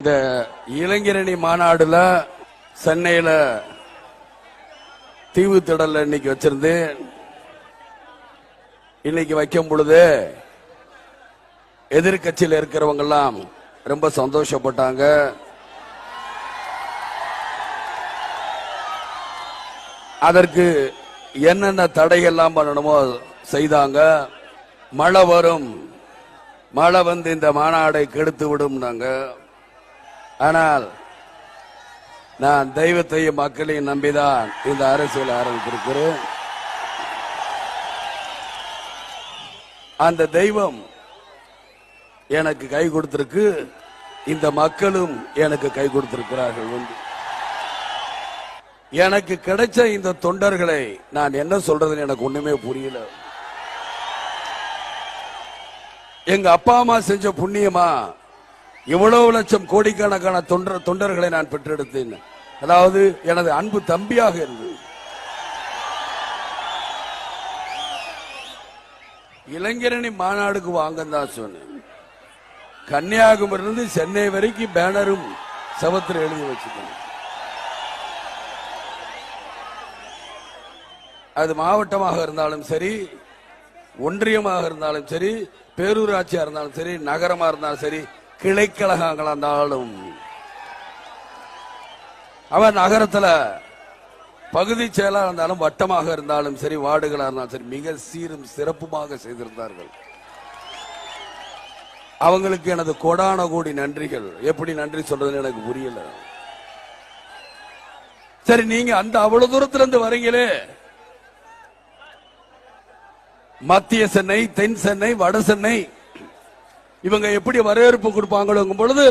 இந்த இளைஞரணி மாநாடுல சென்னையில தீவு திடல்ல இன்னைக்கு வச்சிருந்து இன்னைக்கு வைக்கும் பொழுது எதிர்கட்சியில் இருக்கிறவங்க எல்லாம் ரொம்ப சந்தோஷப்பட்டாங்க. அதற்கு என்னென்ன தடையெல்லாம் பண்ணணுமோ செய்தாங்க. மழை வரும். மழை வந்து இந்த மாநாடை கெடுத்து விடும் நாங்கள் ஆனால் நான் தெய்வத்தையும் மக்களையும் நம்பிதான் இந்த அரசியல் ஆரம்பித்திருக்கிறேன். அந்த தெய்வம் எனக்கு கை கொடுத்திருக்கு. இந்த மக்களும் எனக்கு கை கொடுத்திருக்கிறார்கள் உண்டு எனக்கு கிடைச்ச இந்த தொண்டர்களை நான் என்ன சொல்றதுன்னு எனக்கு ஒண்ணுமே புரியல. எங்க அப்பா அம்மா செஞ்ச புண்ணியமா இவ்வளவு லட்சம் கோடிக்கணக்கான தொண்டர் தொண்டர்களை நான் பெற்றெடுத்தேன். அதாவது எனது அன்பு தம்பியாக இருந்தது. இளைஞரணி மாநாடுக்கு வாங்க தான் சொன்னேன். கன்னியாகுமரியிலிருந்து சென்னை வரைக்கும் பேனரும் சவத்தில் எழுதி வச்சுக்கணும். அது மாவட்டமாக இருந்தாலும் சரி ஒன்றியமாக இருந்தாலும் சரி பேரூராட்சியா இருந்தாலும் சரி நகரமா இருந்தாலும் சரி கிளைக்கழகங்களா இருந்தாலும் அவன் நகரத்துல பகுதி செயலாக இருந்தாலும் வட்டமாக இருந்தாலும் சரி வார்டுகளாக இருந்தாலும் சரி மிக சீரும் சிறப்புமாக செய்திருந்தார்கள். அவங்களுக்கு எனது கொடான கோடி நன்றிகள். எப்படி நன்றி சொல்றதுன்னு எனக்கு புரியல. சரி நீங்க அந்த அவ்வளவு தூரத்துல இருந்து வரீங்களே. மத்திய சென்னை தென் சென்னை வட சென்னை இவங்க எப்படி வரவேற்பு கொடுப்பாங்களோங்கும் பொழுது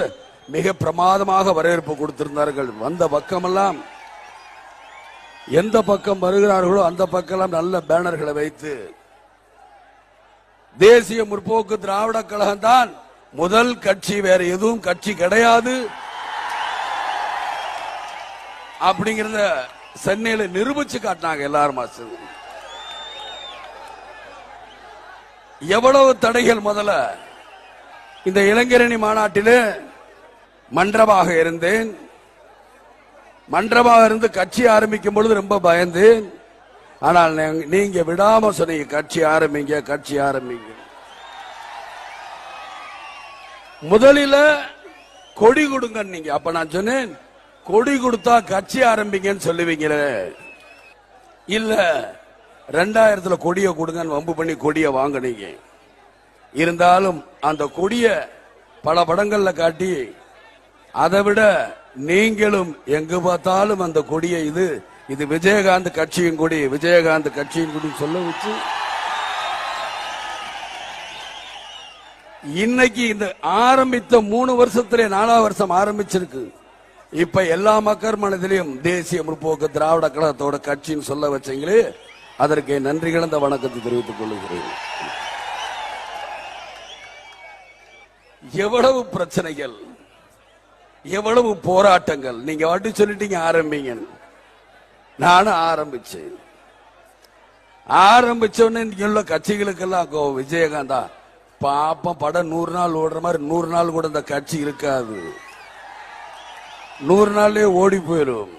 மிக பிரமாதமாக வரவேற்பு கொடுத்திருந்தார்கள். வந்த பக்கமெல்லாம் எந்த பக்கம் வருகிறார்களோ அந்த பக்கமெல்லாம் நல்ல பேனர்களை வைத்து தேசிய முற்போக்கு திராவிட கழகம் தான் முதல் கட்சி வேற எதுவும் கட்சி கிடையாது. அப்படிங்கிறத சென்னையில நிரூபிச்சு காட்டினாங்க எல்லாரும் எவ்வளவு தடைகள் முதல்ல? இந்த இளைஞரணி மாநாட்டில் மன்றமாக இருந்தேன். மன்றமாக இருந்து கட்சி ஆரம்பிக்கும் பொழுது ரொம்ப பயந்தேன் ஆனால் நீங்க- விடாம சொன்னீங்க கட்சி ஆரம்பிங்க கட்சி ஆரம்பிங்க. முதலில கொடி கொடுங்க நீங்க அப்ப நான் சொன்னேன் கொடி கொடுத்தா கட்சி ஆரம்பிங்கன்னு சொல்லுவீங்களே. இல்ல ரெண்டாயிரத்துல கொடியை கொடுங்கன்னு வம்பு பண்ணி கொடியை வாங்கினீங்க. இருந்தாலும் அந்த கொடிய பல படங்கள்ல காட்டி அதை விட நீங்களும் எங்கு பார்த்தாலும் அந்த கொடியை இது இது விஜயகாந்த் கட்சியின் கொடி விஜயகாந்த் கட்சியின் கொடி சொல்ல வச்சு இன்னைக்கு இந்த ஆரம்பித்த மூணு வருஷத்துல நாலாவது வருஷம் ஆரம்பிச்சிருக்கு. இப்ப எல்லா மக்கள் மனதிலையும் தேசிய முற்போக்கு திராவிட கழகத்தோட கட்சின்னு சொல்ல வச்சீங்களே அதற்கு நன்றி கலந்த வணக்கத்தை தெரிவித்துக் கொள்கிறேன். எவ்வளவு பிரச்சனைகள் எவ்வளவு போராட்டங்கள். நீங்க வாட்டி சொல்லிட்டீங்க ஆரம்பிங்க. நானும் ஆரம்பிச்சேன். ஆரம்பிச்ச இங்க உள்ள கட்சிகளுக்கெல்லாம் கோ- விஜயகாந்தா பாப்பம் படம் நூறு நாள் ஓடுற மாதிரி நூறு நாள் கூட இந்த கட்சி இருக்காது. நூறு நாள்லயே ஓடி போயிடும்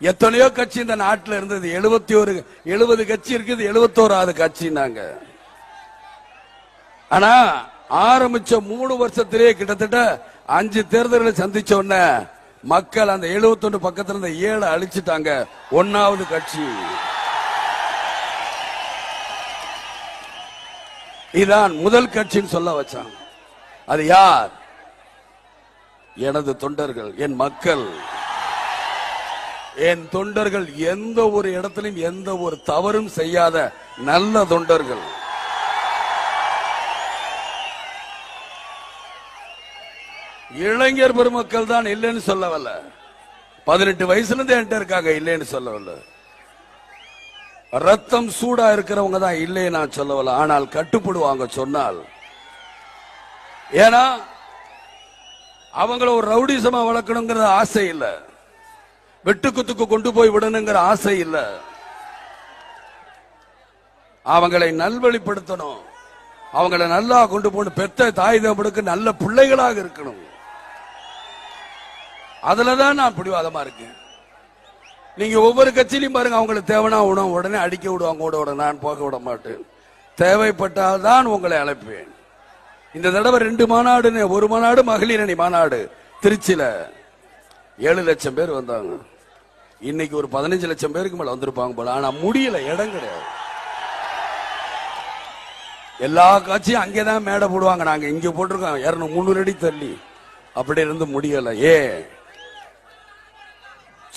எத்தனையோ கட்சி இந்த நாட்டில் இருந்தது. எழுபத்தி ஒரு எழுபது கட்சி இருக்குது எழுபத்தோராது கட்சினாங்க ஆனா ஆரம்பிச்ச மூணு வருஷத்திலேயே கிட்டத்தட்ட அஞ்சு தேர்தல்களை சந்திச்ச உடனே மக்கள் அந்த 71 பக்கத்துல இருந்த ஏழை அழிச்சிட்டாங்க. ஒன்னாவது கட்சி. இதான் முதல் கட்சின்னு சொல்ல வச்சாங்க. அது யார்? எனது தொண்டர்கள் என் மக்கள். என் தொண்டர்கள் எந்த ஒரு இடத்திலும் எந்த ஒரு தவறும் செய்யாத நல்ல தொண்டர்கள். இளைஞர் பெருமக்கள் தான் இல்லைன்னு சொல்லவல்ல. பதினெட்டு வயசுல இருந்து என்கிட்ட இருக்காங்க இல்லைன்னு சொல்லவில்ல. ரத்தம் சூடா இருக்கிறவங்க தான் இல்லைன்னு நான் சொல்லவில்லை. ஆனால் கட்டுப்படுவாங்க சொன்னால். ஏன்னா அவங்கள ஒரு ரவுடிசமா வளர்க்கணுங்கிற ஆசை இல்லை. வெட்டுக்குத்துக்கு கொண்டு போய் விடணுங்கிற ஆசை இல்லை. அவங்களை நல்வழிப்படுத்தணும். அவங்கள நல்லா கொண்டு போன பெத்த தாய் தகப்பனுக்கு நல்ல பிள்ளைகளாக இருக்கணும். அதுலதான் நான் பிடிவாதமா இருக்கேன். நீங்க ஒவ்வொரு கட்சியிலையும் பாருங்க அவங்களுக்கு தேவைனா உணவு உடனே அடிக்க விடுவாங்க கூட விட நான் போக விட மாட்டேன். தேவைப்பட்டால் தான் உங்களை அழைப்பேன். இந்த தடவை ரெண்டு மாநாடுன்னு ஒரு மாநாடு மகளிர் அணி மாநாடு திருச்சியில. ஏழு லட்சம் பேர் வந்தாங்க. இன்னைக்கு ஒரு பதினஞ்சு லட்சம் பேருக்கு மேல வந்திருப்பாங்க போல. ஆனா முடியல இடம் கிடையாது. எல்லா காட்சியும் அங்கேதான் மேடை போடுவாங்க. நாங்க இங்க போட்டிருக்கோம். இரநூறு முந்நூறு அடி தள்ளி. அப்படி இருந்து முடியல. ஏன்?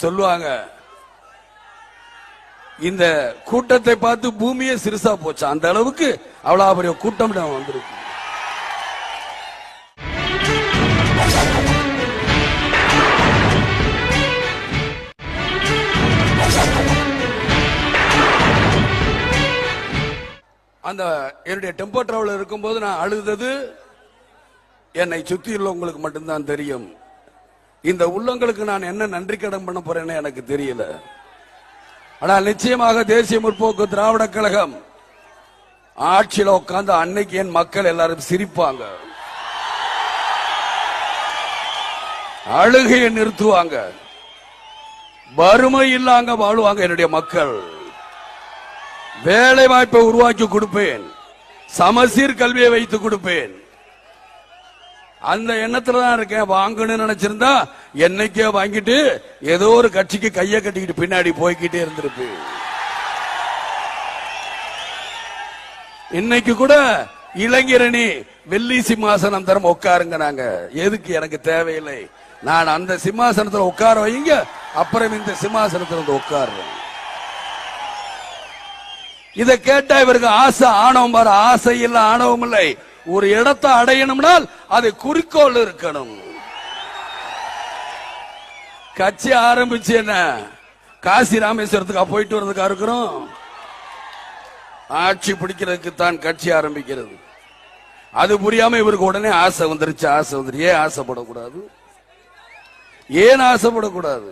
சொல்லுவாங்க. இந்த கூட்டத்தை பார்த்து பூமியே சிறுசா போச்சு. அந்த அளவுக்கு அவ்வளவு பெரிய கூட்டம் வந்திருக்கு. அந்த என்னுடைய டெம்போ டிராவலர் இருக்கும்போது நான் அழுதது என்னை சுற்றியுள்ள உள்ளவங்களுக்கு மட்டும்தான் தெரியும். இந்த உள்ளங்களுக்கு நான் என்ன நன்றி கடன் பண்ண போறேன்னு எனக்கு தெரியல. ஆனால் நிச்சயமாக தேசிய முற்போக்கு திராவிட கழகம் ஆட்சியில உட்கார்ந்து அன்னைக்கு என் மக்கள் எல்லாரும் சிரிப்பாங்க. அழுகையை நிறுத்துவாங்க. வறுமை இல்லாங்க வாழுவாங்க என்னுடைய மக்கள். வேலை வாய்ப்பை உருவாக்கி கொடுப்பேன். சமசீர் கல்வியை வைத்து கொடுப்பேன். அந்த எண்ணத்துல தான் இருக்கேன். வாங்கணும்னு நினைச்சிருந்தா என்னைக்கே வாங்கிட்டு ஏதோ ஒரு கட்சிக்கு கைய கட்டிக்கிட்டு பின்னாடி போய்கிட்டே இருந்திருப்பு இன்னைக்கு கூட இளைஞரணி வெள்ளி சிம்மாசனம் தரம் உட்காருங்க நாங்க. எதுக்கு எனக்கு தேவையில்லை. நான் அந்த சிம்மாசனத்துல உட்கார வைங்க அப்புறம் இந்த சிம்மாசனத்துல வந்து உட்காருறேன் இதை கேட்டா இவருக்கு ஆசை ஆணவம் பாரு ஆசை இல்லை ஆணவம் இல்லை. ஒரு இடத்தை அடையணும்னால் அது குறிக்கோள் இருக்கணும். கட்சி ஆரம்பிச்சு என்ன? காசி ராமேஸ்வரத்துக்கா போயிட்டு வர்றதுக்கா இருக்கிறோம்? ஆட்சி பிடிக்கிறதுக்கு தான் கட்சி ஆரம்பிக்கிறது. அது புரியாம இவருக்கு உடனே ஆசை வந்துருச்சு ஆசை வந்துரு. ஏன் ஆசைப்படக்கூடாது? ஏன் ஆசைப்படக்கூடாது?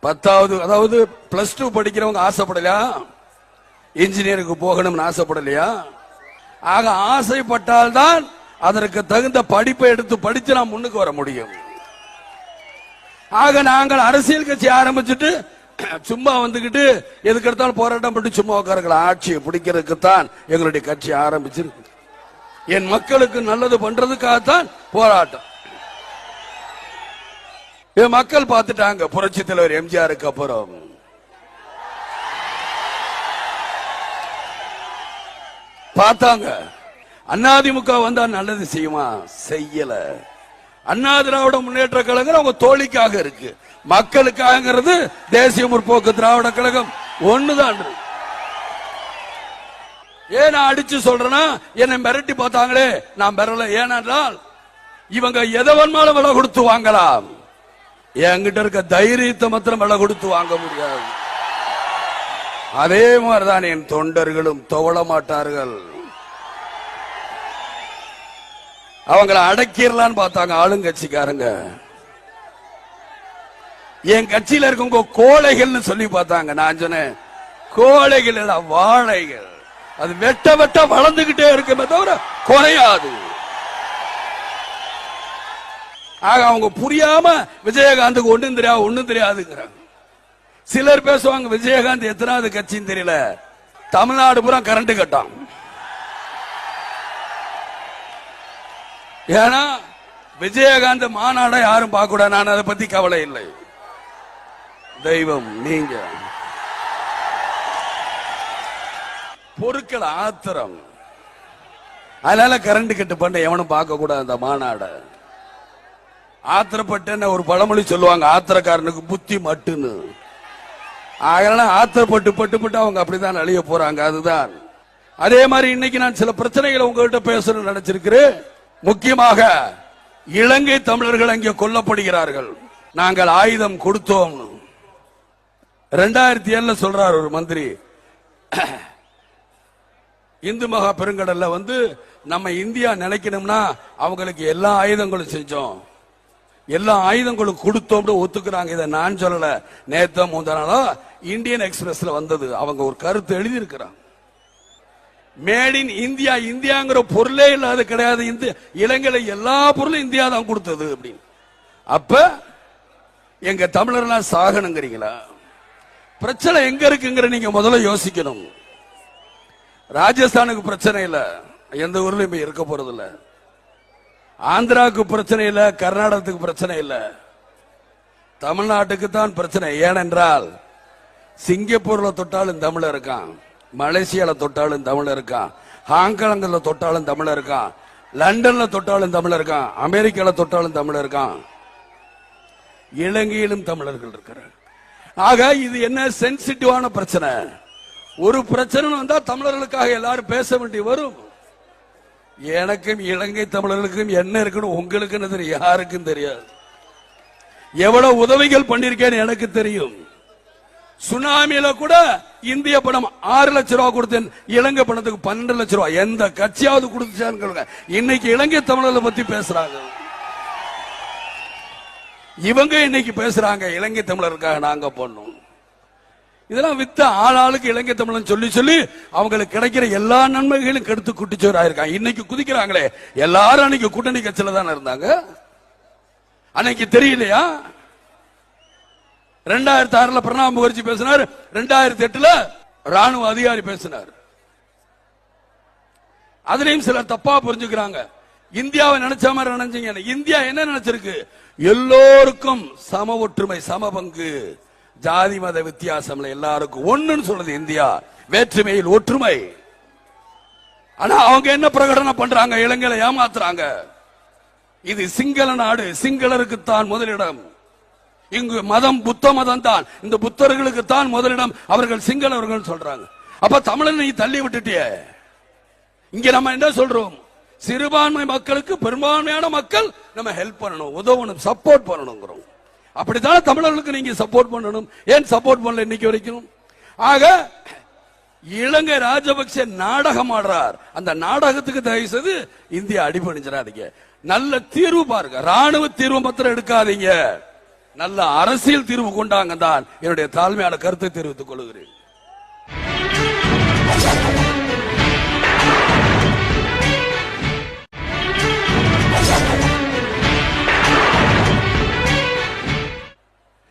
பத்தாவது அதாவது பிளஸ் டூ படிக்கிறவங்க ஆசைப்படலையா? இன்ஜினியருக்கு போகணும்னு ஆசைப்படலையா? ஆக ஆசைப்பட்டால்தான் அதற்கு தகுந்த படிப்பை எடுத்து படிச்சு நாம் முன்னுக்கு வர முடியும். ஆக நாங்கள் அரசியல் கட்சி ஆரம்பிச்சுட்டு சும்மா வந்துகிட்டு எதுக்கு எடுத்தாலும் போராட்டம் பண்ணி சும்மா உட்காருக்கலாம் ஆட்சியை பிடிக்கிறதுக்கு தான் எங்களுடைய கட்சி ஆரம்பிச்சிருக்கு. என் மக்களுக்கு நல்லது பண்றதுக்காகத்தான் போராட்டம். மக்கள் பார்த்துட்டாங்க. புரட்சி தலைவர் எம்ஜிஆருக்கு அப்புறம். பார்த்தாங்க. அதிமுக வந்தா நல்லது செய்யுமா? செய்யல. அண்ணா திராவிட முன்னேற்ற கழகம் அவங்க தோழிக்காக இருக்கு. மக்களுக்காகங்கிறது தேசிய முற்போக்கு திராவிட கழகம் ஒண்ணுதான். இருக்கு. ஏன் நான் அடிச்சு சொல்றேன்னா என்னை மிரட்டி பார்த்தாங்களே நான் மிரல ஏனென்றால் இவங்க எதை வேணுமாலும் விலை கொடுத்து வாங்கலாம். என்கிட்ட இருக்க தைரியத்தை மாத்திரம் விலை கொடுத்து வாங்க முடியாது. அதே மாதிரிதான் என் தொண்டர்களும் துவள மாட்டார்கள். அவங்கள அடக்கிடலான்னு பார்த்தாங்க ஆளுங்கட்சிக்காரங்க என் கட்சியில இருக்கவங்க கோழைகள்னு சொல்லி பார்த்தாங்க. நான் சொன்னேன் கோழைகள் இல்ல வாழைகள். அது வெட்ட வெட்ட வளர்ந்துகிட்டே இருக்குமே தவிர குறையாது. ஆக அவங்க புரியாம விஜயகாந்துக்கு ஒண்ணும் தெரியாது ஒண்ணும் தெரியாதுங்கிறாங்க. சிலர் பேசுவாங்க விஜயகாந்த் எத்தனாவது கட்சின்னு தெரியல. தமிழ்நாடு பூரா கரண்ட் கட்டான் ஏன்னா விஜயகாந்த் மாநாட யாரும் பார்க்க கூடாது நான் அதை பத்தி கவலை இல்லை. தெய்வம் நீங்க. பொருட்கள் ஆத்திரம். அதனால கரண்ட் கட்டு பண்ண எவனும் பார்க்க கூடாது அந்த மாநாட. ஆத்திரப்பட்டு ஒரு பழமொழி சொல்லுவாங்க ஆத்திரக்காரனுக்கு புத்தி மட்டுன்னு. அதனால ஆத்திரப்பட்டு பட்டு பட்டு அவங்க அப்படிதான் அழிய போறாங்க அதுதான். அதே மாதிரி இன்னைக்கு நான் சில பிரச்சனைகளை உங்ககிட்ட பேசணும்னு நினைச்சிருக்கிறேன். முக்கியமாக இலங்கை தமிழர்கள் அங்கே கொல்லப்படுகிறார்கள். நாங்கள் ஆயுதம் கொடுத்தோம். ரெண்டாயிரத்தி ஏழுல சொல்றார் ஒரு மந்திரி. இந்து மகா பெருங்கடல்ல வந்து நம்ம இந்தியா நினைக்கணும்னா அவங்களுக்கு எல்லா ஆயுதங்களும் செஞ்சோம். எல்லா ஆயுதங்களும் கொடுத்தோம்னு ஒத்துக்கிறாங்க. இதை நான் சொல்லல. நேத்த முந்தானாலும் இந்தியன் எக்ஸ்பிரஸ்ல வந்தது. அவங்க ஒரு கருத்து எழுதியிருக்கிறாங்க. மேட் இன் இந்தியா இந்தியாங்கிற பொருளே இல்லாத கிடையாது. இந்த இலங்கையில எல்லா பொருளும் இந்தியா தான் கொடுத்தது அப்படின்னு. அப்ப எங்க தமிழர்லாம் சாகணுங்கிறீங்களா? பிரச்சனை எங்க இருக்குங்கிற நீங்க முதல்ல யோசிக்கணும். ராஜஸ்தானுக்கு பிரச்சனை இல்ல. எந்த ஊர்லயும் இப்ப இருக்க போறது இல்ல. ஆந்திராவுக்கு பிரச்சனை இல்ல. கர்நாடகத்துக்கு பிரச்சனை இல்ல. தமிழ்நாட்டுக்கு தான் பிரச்சனை. ஏனென்றால் சிங்கப்பூர்ல தொட்டாலும் தமிழ் இருக்கான். மலேசியால தொட்டாலும் தமிழ் இருக்கான். ஹாங்காங்ல தொட்டாலும் தமிழ் இருக்கான். லண்டன்ல தொட்டாலும் தமிழ் இருக்கான். அமெரிக்கால தொட்டாலும் தமிழ் இருக்கான். இலங்கையிலும் தமிழர்கள் இருக்கிறார். ஆக இது என்ன சென்சிட்டிவான பிரச்சனை? ஒரு பிரச்சனை வந்தா தமிழர்களுக்காக எல்லாரும் பேச வேண்டி வரும். எனக்கும் இலங்கை தமிழர்களுக்கும் என்ன இருக்குன்னு உங்களுக்குன்னு தெரியும் யாருக்கும் தெரியாது. எவ்வளவு உதவிகள் பண்ணிருக்கேன்னு எனக்கு தெரியும். சுனாமியில கூட இந்திய பணம் ஆறு லட்சம் ரூபாய் கொடுத்தேன். இலங்கை பணத்துக்கு பன்னெண்டு லட்சம் ரூபாய் எந்த கட்சியாவது கொடுத்துச்சான்னு இன்னைக்கு இலங்கை தமிழர்களை பத்தி பேசுறாங்க. இவங்க இன்னைக்கு பேசுறாங்க இலங்கை தமிழருக்காக நாங்க பண்ணோம் இதெல்லாம் வித்த ஆளாளுக்கு இலங்கை தமிழன் சொல்லி சொல்லி அவங்களுக்கு கிடைக்கிற எல்லா நன்மைகளும் கெடுத்து குட்டிச்சோர் ஆயிருக்காங்க. இன்னைக்கு குதிக்கிறாங்களே. எல்லாரும் அன்னைக்கு கூட்டணி கட்சியில தானே இருந்தாங்க? அன்னைக்கு தெரியலையா? ரெண்டாயிரத்தி ஆறுல பிரணாப் முகர்ஜி பேசினார். ரெண்டாயிரத்தி எட்டுல ராணுவ அதிகாரி பேசினார். அதுலயும் சிலர் தப்பா புரிஞ்சுக்கிறாங்க. இந்தியாவை நினைச்ச மாதிரி நினைச்சீங்க இந்தியா என்ன நினைச்சிருக்கு? எல்லோருக்கும் சம ஒற்றுமை சம பங்கு. ஜாதி மத வித்தியாசம் எல்லாருக்கும் ஒண்ணுன்னு சொல்றது இந்தியா. வேற்றுமையில் ஒற்றுமை. ஆனா அவங்க என்ன பிரகடனம் பண்றாங்க? இளைஞரை ஏமாத்துறாங்க. இது சிங்கள நாடு. சிங்களருக்கு தான் முதலிடம். இங்கு மதம் புத்த மதம் தான். இந்த புத்தர்களுக்கு தான் முதலிடம் அவர்கள் சிங்களவர்கள் சொல்றாங்க. அப்ப தமிழன் நீ தள்ளி விட்டுட்டியே. இங்க நம்ம என்ன சொல்றோம்? சிறுபான்மை மக்களுக்கு பெரும்பான்மையான மக்கள் நம்ம ஹெல்ப் பண்ணணும் உதவணும் சப்போர்ட் பண்ணணுங்கிறோம். அப்படித்தானே தமிழர்களுக்கு நீங்க சப்போர்ட் பண்ணணும்? ஏன் சப்போர்ட் பண்ணல இன்னைக்கு வரைக்கும்? ஆக இலங்கை ராஜபக்சே நாடகம் ஆடுறார். அந்த நாடகத்துக்கு தயவு செய்து இந்தியா அடிபணிஞ்சிடாதீங்க. நல்ல தீர்வு பாருங்க. ராணுவ தீர்வு மாத்திரம் எடுக்காதீங்க. நல்ல அரசியல் தீர்வு கொண்டாங்க தான் என்னுடைய தாழ்மையான கருத்தை தெரிவித்துக் கொள்கிறேன்.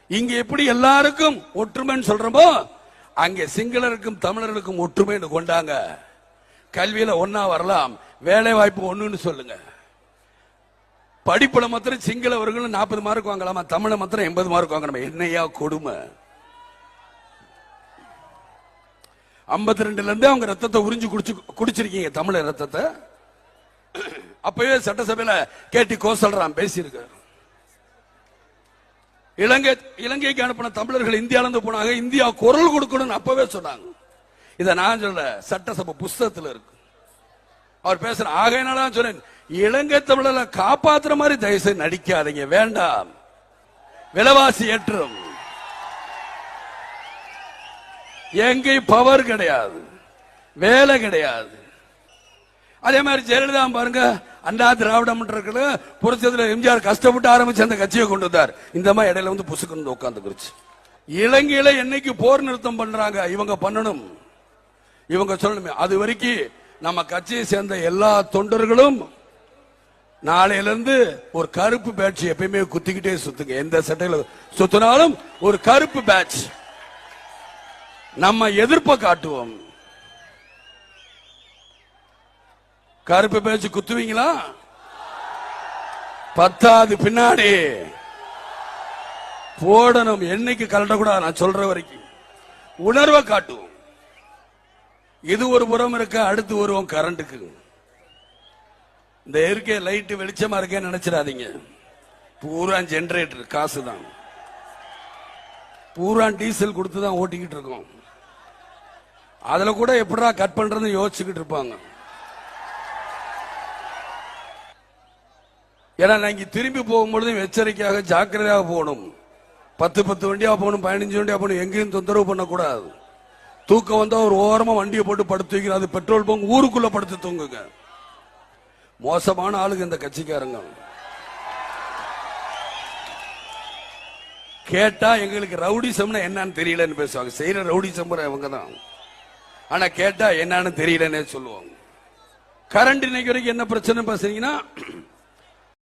இங்க எப்படி எல்லாருக்கும் ஒற்றுமைன்னு சொல்றோமோ அங்க சிங்களருக்கும் தமிழர்களுக்கும் ஒற்றுமைன்னு கொண்டாங்க. கல்வியில ஒன்னா வரலாம் வேலை வாய்ப்பு ஒண்ணுன்னு சொல்லுங்க. படிப்புல மாத்திரம் சிங்களவர்களும் நாற்பது மார்க் வாங்கலாமா? தமிழ மாத்திரம் எண்பது மார்க் வாங்கணுமா? என்னையா கொடுமை? ஐம்பத்தி ரெண்டுல இருந்து அவங்க ரத்தத்தை உறிஞ்சு குடிச்சு குடிச்சிருக்கீங்க தமிழர் ரத்தத்தை. அப்பவே சட்டசபையில கேட்டி கோசல்றான் பேசியிருக்காரு. இலங்கை இலங்கைக்கு அனுப்பின தமிழர்கள் இந்தியால இருந்து போனாங்க இந்தியா குரல் கொடுக்கணும்னு அப்பவே சொன்னாங்க. இதை நான் சொல்ல சட்டசபை புஸ்தகத்துல இருக்கு. அவர் பேசுற ஆகையினால சொன்னேன் இலங்கை தமிழரை காப்பாத்துற மாதிரி தயவுசெய்து நடிக்காதீங்க. வேண்டாம். விலைவாசி ஏற்றம். எங்கே பவர் கிடையாது. வேலை கிடையாது. அதே மாதிரி ஜெயலலிதா பாருங்க அண்ணா திராவிடம் புரட்சத்தில் எம்ஜிஆர் கஷ்டப்பட்டு ஆரம்பிச்சு அந்த கட்சியை கொண்டு வந்தார். இந்த மாதிரி இடையில வந்து புசுக்குன்னு உட்காந்துருச்சு இலங்கையில என்னைக்கு போர் நிறுத்தம் பண்றாங்க? இவங்க பண்ணணும். இவங்க சொல்லணுமே. அது வரைக்கும் நம்ம கட்சியை சேர்ந்த எல்லா தொண்டர்களும் நாளையில இருந்து ஒரு கருப்பு பேட்ச் எப்பயுமே குத்திக்கிட்டே சுத்துங்க. எந்த சட்டையில சுத்தினாலும் ஒரு கருப்பு பேட்ச் நம்ம எதிர்ப்பை காட்டுவோம். கருப்பு பேச்சு குத்துவீங்களா? பத்தாவது பின்னாடி. போடணும். என்னைக்கு கலட்டக்கூடாது நான் சொல்ற வரைக்கும். உணர்வை காட்டுவோம். இது ஒரு புறம் இருக்க? அடுத்து வருவோம். கரண்ட்டுக்கு இந்த இயற்கை லைட்டு வெளிச்சமா இருக்கேன்னு நினைச்சிடாதீங்க. பூரா ஜென்ரேட்டர் காசு தான் பூரா டீசல் கொடுத்து தான் ஓட்டிக்கிட்டு இருக்கோம். அதுல கூட எப்படா கட் பண்றதுன்னு யோசிச்சுக்கிட்டு இருப்பாங்க. ஏன்னா நீங்க திரும்பி போகும்பொழுது எச்சரிக்கையாக ஜாக்கிரதையாக போகணும். பத்து பத்து வண்டியா போகணும் பதினஞ்சு வண்டியா போகணும் எங்கேயும் தொந்தரவு பண்ணக்கூடாது. தூக்கம் வந்தா ஒரு ஓரமா வண்டியை போட்டு படுத்து வைக்கணும் அது பெட்ரோல் பங்க் ஊருக்குள்ள படுத்து தூங்குங்க. மோசமான ஆளுங்க இந்த கட்சிக்காரங்க. கேட்டா எங்களுக்கு ரவுடிசம்னா என்னன்னு தெரியலன்னு பேசுவாங்க. செய்யற ரவுடிசம் அவங்க தான் ஆனா கேட்டா என்னன்னு தெரியலன்னே சொல்லுவாங்க. கரண்ட் இன்னைக்கு வரைக்கும் என்ன பிரச்சனை பேசுறீங்கன்னா